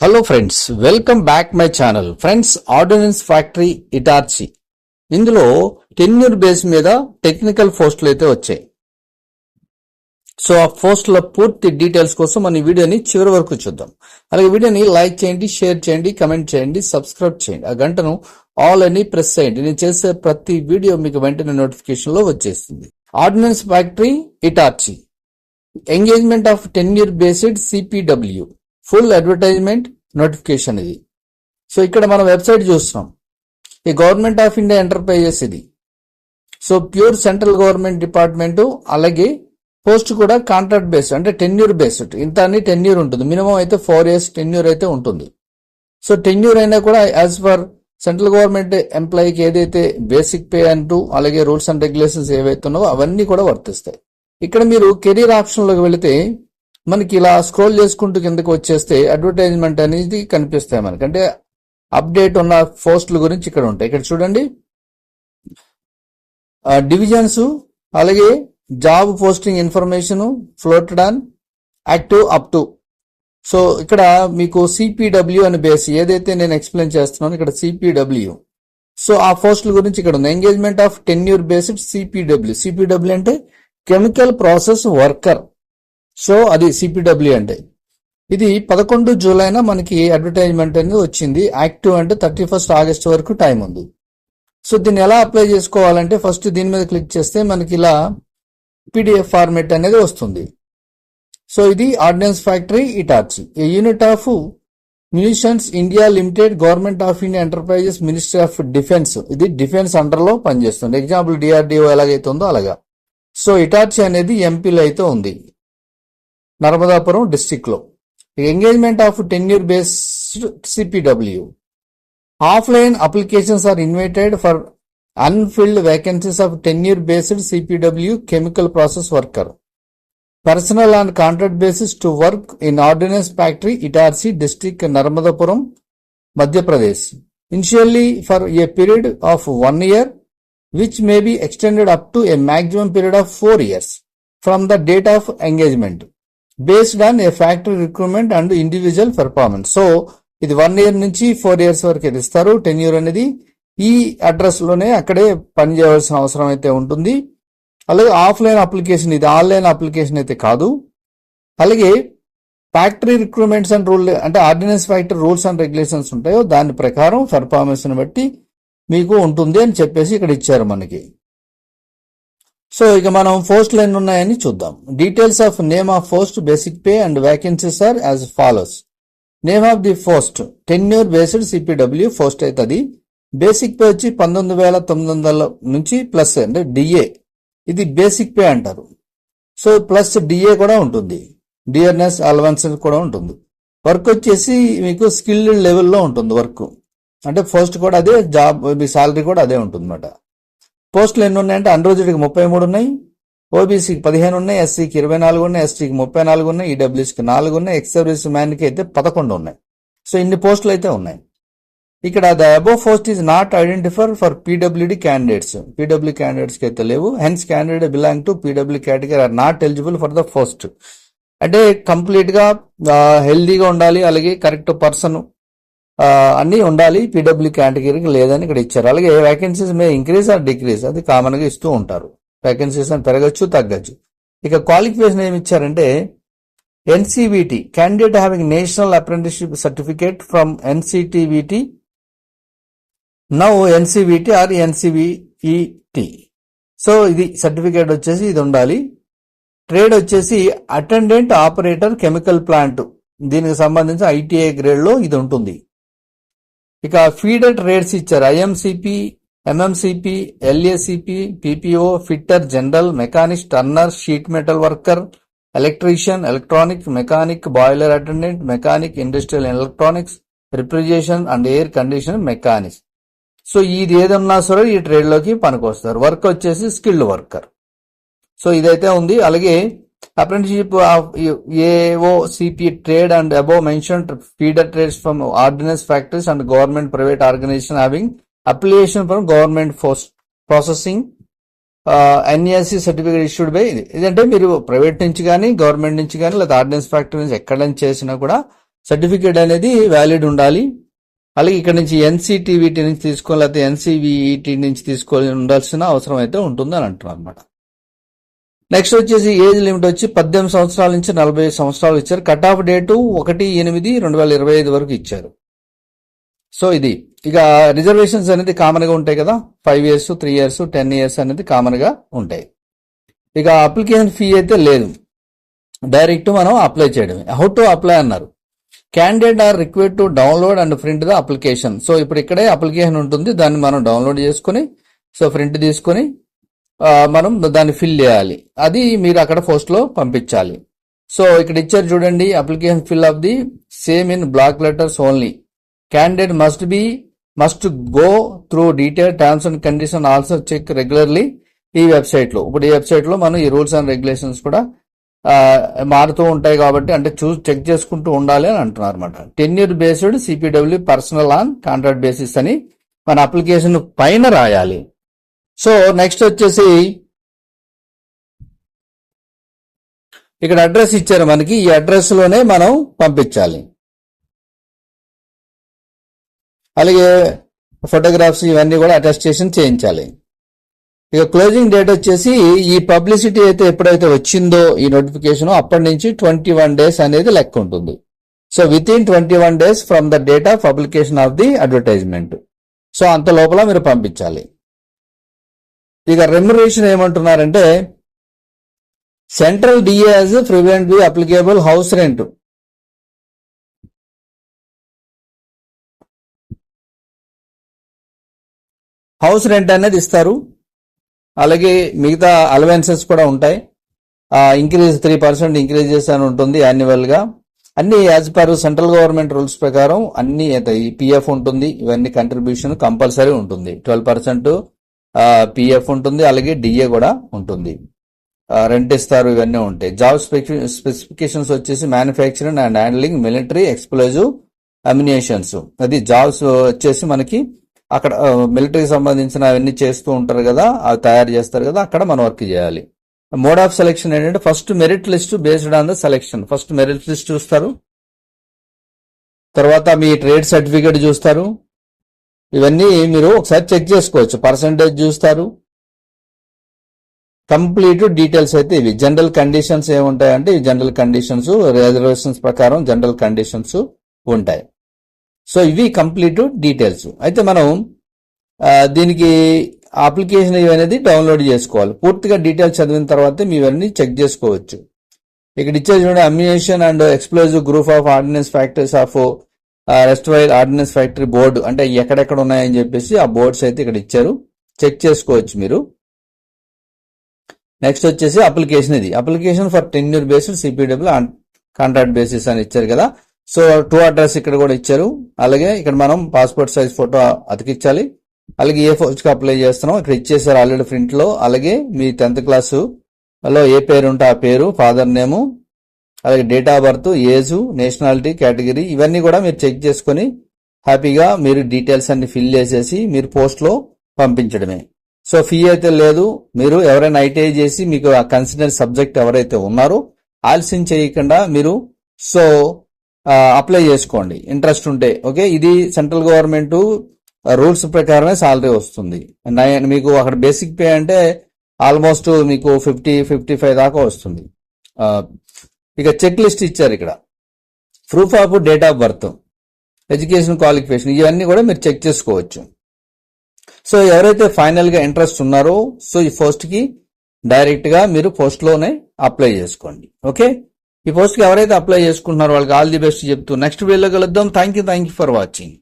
Hello friends welcome back my channel friends ordnance factory Itarsi ఇందులో tenure base మీద technical పోస్టులు అయితే వచ్చాయి. సో ఆ పోస్టుల పూర్తి డీటెయిల్స్ కోసం మన వీడియోని చివరి వరకు చూద్దాం. అలాగే వీడియోని లైక్ చేయండి షేర్ చేయండి కమెంట్ చేయండి సబ్స్క్రైబ్ చేయండి. ఆ గంటను ఆల్ అని ప్రెస్ చేయండి. నేను చేసే ప్రతి వీడియో మీకు వెంటనే నోటిఫికేషన్లో వచ్చేస్తుంది. Ordnance factory Itarsi engagement of tenure based CPW full advertisement notification ఇది. సో ఇక్కడ మనం వెబ్సైట్ చూస్తున్నాం. ఈ గవర్నమెంట్ ఆఫ్ ఇండియా ఎంటర్ప్రైజెస్ ఇది. So pure central government department అలాగే పోస్ట్ కూడా కాంట్రాక్ట్ బేస్డ్ అంటే టెన్యూర్ బేస్డ్. ఇంత అని టెన్యూర్ ఉంటుంది. మినిమం అయితే ఫోర్ ఇయర్స్ టెన్యూర్ అయితే ఉంటుంది. సో టెన్యూర్ అయినా కూడా యాజ్ ఫర్ సెంట్రల్ గవర్నమెంట్ ఎంప్లాయీకి ఏదైతే బేసిక్ పే అంటూ అలాగే రూల్స్ అండ్ రెగ్యులేషన్స్ ఏవైతే ఉన్నావో అవన్నీ కూడా వర్తిస్తాయి. ఇక్కడ మీరు కెరీర్ ఆప్షన్లోకి వెళితే మనకి ఇలా స్క్రోల్ చేసుకుంటూ కిందకి వచ్చేస్తే అడ్వర్టైజ్మెంట్ అనేది కనిపిస్తాయి మనకి. అంటే అప్డేట్ ఉన్న పోస్టుల గురించి ఇక్కడ ఉంటాయి. ఇక్కడ చూడండి. డివిజన్స్ అలాగే job posting information floated on active up to. So ఇక్కడ మీకు సిపిడబ్ల్యూ అని బేస్ ఏదైతే నేను ఎక్స్ప్లెయిన్ చేస్తున్నాను ఇక్కడ సిపిడబ్ల్యూ సో ఆ పోస్టుల గురించి ఇక్కడ ఉంది. Engagement of tenure based CPW CPW అంటే కెమికల్ ప్రాసెస్ వర్కర్. సో అది సిపిడబ్ల్యూ అంటే. ఇది పదకొండు జూలైన మనకి అడ్వర్టైజ్మెంట్ అనేది వచ్చింది. యాక్టివ్ అంటే థర్టీ ఫస్ట్ ఆగస్ట్ వరకు టైం ఉంది. సో దీన్ని ఎలా అప్లై చేసుకోవాలంటే ఫస్ట్ దీని మీద క్లిక్ చేస్తే మనకి ఇలా పీడిఎఫ్ ఫార్మెట్ అనేది వస్తుంది. సో ఇది ordnance factory Itarsi a unit of munitions India limited government of India enterprises ministry of defence ఇది డిఫెన్స్ అండర్లో పనిచేస్తుంది. ఎగ్జాంపుల్ డిఆర్డిఓ ఎలాగైతే ఉందో అలాగా. సో ఇటాచి అనేది ఎంపీలో అయితే ఉంది. నర్మదాపురం డిస్టిక్లో. Engagement of tenure based CPW offline applications are invited for unfilled vacancies of tenure based CPW chemical process worker personnel and contract basis to work in ordnance factory Itarsi district Narmadapuram Madhya Pradesh initially for a period of one year which may be extended up to a maximum period of four years from the date of engagement based on a factory recruitment and individual performance so ఇది one year నుంచి four years వరకు ఇస్తారు. Ten year అనేది ఈ అడ్రస్లోనే అక్కడే పనిచేయవలసిన అవసరం అయితే ఉంటుంది. అలాగే ఆఫ్లైన్ అప్లికేషన్ ఇది ఆన్లైన్ అప్లికేషన్ అయితే కాదు. అలాగే ఫ్యాక్టరీ రిక్రూట్మెంట్స్ అండ్ రూల్ అంటే ordnance factory rules and regulations ఉంటాయో దాని ప్రకారం పెర్ఫార్మెన్స్ని బట్టి మీకు ఉంటుంది అని చెప్పేసి ఇక్కడ ఇచ్చారు మనకి. సో ఇక మనం పోస్ట్ ఎన్ని ఉన్నాయని చూద్దాం. Details of name of post basic pay and vacancies are as follows name of the post tenure based CPW post అవుతుంది బేసిక్ పే వచ్చి పంతొమ్మిది వేల తొమ్మిది వందల నుంచి ప్లస్ అంటే డిఏ ఇది బేసిక్ పే అంటారు. సో ప్లస్ డిఏ కూడా ఉంటుంది. డిఆర్ఎస్ అలవెన్స్ కూడా ఉంటుంది. వర్క్ వచ్చేసి మీకు స్కిల్డ్ లెవెల్లో ఉంటుంది వర్క్ అంటే ఫస్ట్ కూడా అదే జాబ్ మీ సాలరీ కూడా అదే ఉంటుంది అన్నమాట పోస్టులు ఎన్ని ఉన్నాయంటే అన్రోజుడికి ముప్పై మూడు ఉన్నాయి ఓబీసీకి పదిహేను ఉన్నాయి ఎస్సీకి ఇరవై నాలుగు ఉన్నాయి ఎస్టీకి ముప్పై నాలుగు ఉన్నాయి ఈడబ్ల్యూసీకి నాలుగు ఉన్నాయి ఎక్స్ సర్వీస్ మ్యాన్కి అయితే పదకొండు ఉన్నాయి. సో ఇన్ని పోస్టులు అయితే ఉన్నాయి. ఇక్కడ the above post is not identified for PWD candidates. PW క్యాండిడేట్స్కి అయితే లేవు. Hence candidate belong to PW category are not eligible for the post. అంటే కంప్లీట్గా హెల్దీగా ఉండాలి అలాగే కరెక్ట్ పర్సన్ అన్నీ ఉండాలి పీడబ్ల్యూ కేటగిరీకి లేదని ఇక్కడ ఇచ్చారు. అలాగే vacancies may increase or decrease అది కామన్గా ఇస్తూ ఉంటారు. వేకెన్సీస్ అని పెరగచ్చు తగ్గచ్చు. ఇక క్వాలిఫికేషన్ ఏమి ఇచ్చారంటే NCBT candidate having national apprenticeship certificate from NCTVT now NCBT or NCBET so ఇది సర్టిఫికేట్ వచ్చేసి ఇది ఉండాలి. ట్రేడ్ వచ్చేసి అటెండెంట్ ఆపరేటర్ కెమికల్ ప్లాంట్ దీనికి సంబంధించి ఐటీఐ గ్రేడ్లో ఇది ఉంటుంది. ఇక ఫీడెట్ రేట్స్ ఇచ్చారు. IMCP MMCP LACP PPO fitter general mechanic turner sheet metal worker electrician electronic mechanic boiler attendant mechanic industrial electronics refrigeration and air condition mechanics. So ఇది ఏదన్నా సరే ఈ ట్రేడ్లోకి పనికొస్తారు. వర్క్ వచ్చేసి స్కిల్డ్ వర్కర్. సో ఇదైతే ఉంది. అలాగే apprenticeship of AO CP trade and above mention feeder trades from ordnance factories and government private organisation having application from government processing NAC certificate issued by ఇది ఇదంటే మీరు ప్రైవేట్ నుంచి కానీ government నుంచి కానీ లేదా ఆర్డినెన్స్ ఫ్యాక్టరీ నుంచి ఎక్కడ నుంచి చేసినా కూడా సర్టిఫికేట్ అనేది వ్యాలిడ్ ఉండాలి. అలాగే ఇక్కడ నుంచి ఎన్సీటీవీటీ నుంచి తీసుకోవాలి లేకపోతే ఎన్సీవీఈటీ నుంచి తీసుకోవాలి ఉండాల్సిన అవసరం అయితే ఉంటుంది అని అంటున్నారు అనమాట నెక్స్ట్ వచ్చేసి ఏజ్ లిమిట్ వచ్చి పద్దెనిమిది సంవత్సరాల నుంచి నలభై ఐదు సంవత్సరాలు ఇచ్చారు. కట్ ఆఫ్ డేటు ఒకటి ఎనిమిది రెండు వేల ఇరవై ఐదు వరకు ఇచ్చారు. సో ఇది. ఇక రిజర్వేషన్స్ అనేది కామన్గా ఉంటాయి కదా? Five years three years ten years అనేది కామన్గా ఉంటాయి. ఇక అప్లికేషన్ ఫీ అయితే లేదు. డైరెక్ట్ మనం అప్లై చేయడమే. హౌ టు అప్లై అన్నారు. Candidate are required to download and print the application so ఇప్పుడు ఇక్కడే అప్లికేషన్ ఉంటుంది. దాన్ని మనం డౌన్లోడ్ చేసుకుని సో ప్రింట్ తీసుకొని మనం దాన్ని ఫిల్ చేయాలి. అది మీరు అక్కడ పోస్ట్లో పంపించాలి. సో ఇక్కడ ఇచ్చారు చూడండి application fill of the same in block letters only candidate must be must go through detail terms and condition also check regularly ఈ వెబ్సైట్లో. ఇప్పుడు ఈ వెబ్సైట్లో మనం ఈ రూల్స్ అండ్ రెగ్యులేషన్స్ కూడా మారుతూ ఉంటాయి కాబట్టి అంటే చూ చెక్ చేసుకుంటూ ఉండాలి అని అంటున్నారు అనమాట tenure based CPW personnel on contract basis అని మన అప్లికేషన్ పైన రాయాలి. సో నెక్స్ట్ వచ్చేసి ఇక్కడ అడ్రస్ ఇచ్చారు మనకి ఈ అడ్రస్లోనే మనం పంపించాలి. అలాగే ఫోటోగ్రాఫ్స్ ఇవన్నీ కూడా అటెస్టేషన్ చేయించాలి. ఇక క్లోజింగ్ డేట్ వచ్చేసి ఈ పబ్లిసిటీ అయితే ఎప్పుడైతే వచ్చిందో ఈ నోటిఫికేషన్ అప్పటి నుంచి ట్వంటీ వన్ డేస్ అనేది లెక్క ఉంటుంది. So within twenty one days from the date of publication of the advertisement. So అంత లోపల మీరు పంపించాలి. ఇక రెమ్యురేషన్ ఏమంటున్నారంటే central DAs prevent be applicable house rent house rent అనేది ఇస్తారు. అలాగే మిగతా అలవెన్సెస్ కూడా ఉంటాయి. ఇంక్రీజ్ త్రీ పర్సెంట్ ఇంక్రీజ్ అని ఉంటుంది యాన్యువల్గా అన్ని as per central government rules ప్రకారం అన్ని పిఎఫ్ ఉంటుంది ఇవన్నీ కంట్రిబ్యూషన్ కంపల్సరీ ఉంటుంది. ట్వెల్వ్ పర్సెంట్ పిఎఫ్ ఉంటుంది అలాగే డిఏ కూడా ఉంటుంది. రెంట్ ఇస్తారు ఇవన్నీ ఉంటాయి. జాబ్ స్పెసిఫికేషన్స్ వచ్చేసి manufacturing and handling military explosive ammunitions అది జాబ్స్ వచ్చేసి మనకి అక్కడ మిలిటరీకి సంబంధించిన అవన్నీ చేస్తూ ఉంటారు కదా అవి తయారు చేస్తారు కదా అక్కడ మనం వర్క్ చేయాలి. మోడ్ ఆఫ్ సెలెక్షన్ ఏంటంటే first merit list based on the selection first merit list చూస్తారు. తర్వాత మీ ట్రేడ్ సర్టిఫికేట్ చూస్తారు. ఇవన్నీ మీరు ఒకసారి చెక్ చేసుకోవచ్చు. పర్సంటేజ్ చూస్తారు. కంప్లీట్ డీటెయిల్స్ అయితే ఇవి. జనరల్ కండిషన్స్ ఏముంటాయంటే ఈ జనరల్ కండిషన్స్ రిజర్వేషన్స్ ప్రకారం జనరల్ కండిషన్స్ ఉంటాయి. సో ఇవి కంప్లీట్ డీటెయిల్స్ అయితే మనం దీనికి అప్లికేషన్ ఇవనేది డౌన్లోడ్ చేసుకోవాలి. పూర్తిగా డీటెయిల్స్ చదివిన తర్వాత మీ ఇవన్నీ చెక్ చేసుకోవచ్చు. ఇక్కడ ఇచ్చే చూడండి ammunition and explosive group of ordnance factories of rest while ordnance factory board అంటే ఎక్కడెక్కడ ఉన్నాయని చెప్పేసి ఆ బోర్డ్స్ అయితే ఇక్కడ ఇచ్చారు. చెక్ చేసుకోవచ్చు మీరు. నెక్స్ట్ వచ్చేసి అప్లికేషన్ ఇది. Application for tenure based CPW contract basis అని ఇచ్చారు కదా. సో టూ అడ్రస్ ఇక్కడ కూడా ఇచ్చారు. అలాగే ఇక్కడ మనం పాస్పోర్ట్ సైజ్ ఫోటో అతికించాలి. అలాగే ఏ పోస్ట్కి అప్లై చేస్తున్నాం ఇక్కడ ఇచ్చేసారు ఆల్రెడీ ఫ్రింట్లో అలాగే మీ టెన్త్ క్లాసు లో ఏ పేరు ఉంటే ఆ పేరు ఫాదర్ నేము అలాగే date of birth age nationality category ఇవన్నీ కూడా మీరు చెక్ చేసుకొని హ్యాపీగా మీరు డీటెయిల్స్ అన్ని ఫిల్ చేసేసి మీరు పోస్ట్లో పంపించడమే. సో ఫీ అయితే లేదు. మీరు ఎవరైనా ఐటీఐ చేసి మీకు ఆ కన్సిడర్ సబ్జెక్ట్ ఎవరైతే ఉన్నారో ఆలస్యం చేయకుండా మీరు సో అప్లై చేసుకోండి. ఇంట్రెస్ట్ ఉంటే ఓకే? ఇది సెంట్రల్ గవర్నమెంట్ రూల్స్ ప్రకారమే సాలరీ వస్తుంది. మీకు అక్కడ బేసిక్ పే అంటే ఆల్మోస్ట్ మీకు ఫిఫ్టీ ఫిఫ్టీ ఫైవ్ దాకా వస్తుంది. ఇక చెక్ లిస్ట్ ఇచ్చారు ఇక్కడ. Proof of date of birth education qualification ఇవన్నీ కూడా మీరు చెక్ చేసుకోవచ్చు. సో ఎవరైతే ఫైనల్గా ఇంట్రెస్ట్ ఉన్నారో సో ఈ పోస్ట్కి డైరెక్ట్గా మీరు పోస్ట్లోనే అప్లై చేసుకోండి. ఓకే ఈ పోస్ట్కి ఎవరైతే అప్లై చేసుకుంటున్నారో వాళ్ళకి ఆల్ ది బెస్ట్ చెప్తూ నెక్స్ట్ వీడియోలో కలుద్దాం. Thank you thank you for watching